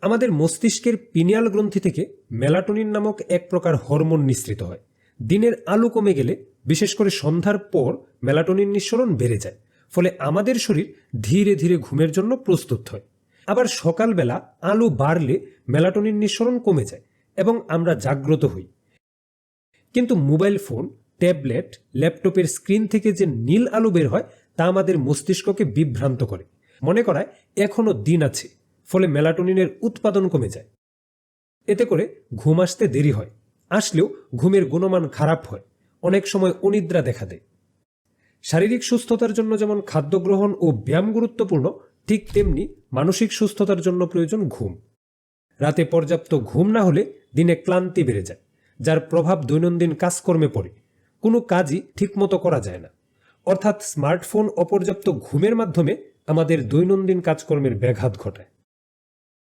আমাদের মস্তিষ্কের পিনিয়াল গ্রন্থি থেকে মেলাটোনিন নামক এক প্রকার হরমোন নিঃসৃত হয়। দিনের আলো কমে গেলে, বিশেষ করে সন্ধ্যার পর, মেলাটোনিন নিঃসরণ বেড়ে যায়, ফলে আমাদের শরীর ধীরে ধীরে ঘুমের জন্য প্রস্তুত হয়। আবার সকালবেলা আলো বাড়লে মেলাটোনিন নিঃসরণ কমে যায় এবং আমরা জাগ্রত হই। কিন্তু মোবাইল ফোন, ট্যাবলেট, ল্যাপটপের স্ক্রিন থেকে যে নীল আলো বের হয়, তা আমাদের মস্তিষ্ককে বিভ্রান্ত করে। মনে করায় এখনও দিন আছে। ফলে মেলাটোনিনের উৎপাদন কমে যায়। এতে করে ঘুম আসতে দেরি হয়, আসলেও ঘুমের গুণমান খারাপ হয়, অনেক সময় অনিদ্রা দেখা দেয়। শারীরিক সুস্থতার জন্য যেমন খাদ্য গ্রহণ ও ব্যায়াম গুরুত্বপূর্ণ, ঠিক তেমনি মানসিক সুস্থতার জন্য প্রয়োজন ঘুম। রাতে পর্যাপ্ত ঘুম না হলে দিনে ক্লান্তি বেড়ে যায়, যার প্রভাব দৈনন্দিন কাজকর্মে পড়ে। কোনো কাজই ঠিকমতো করা যায় না। অর্থাৎ স্মার্টফোন অপর্যাপ্ত ঘুমের মাধ্যমে আমাদের দৈনন্দিন কাজকর্মের ব্যাঘাত ঘটায়।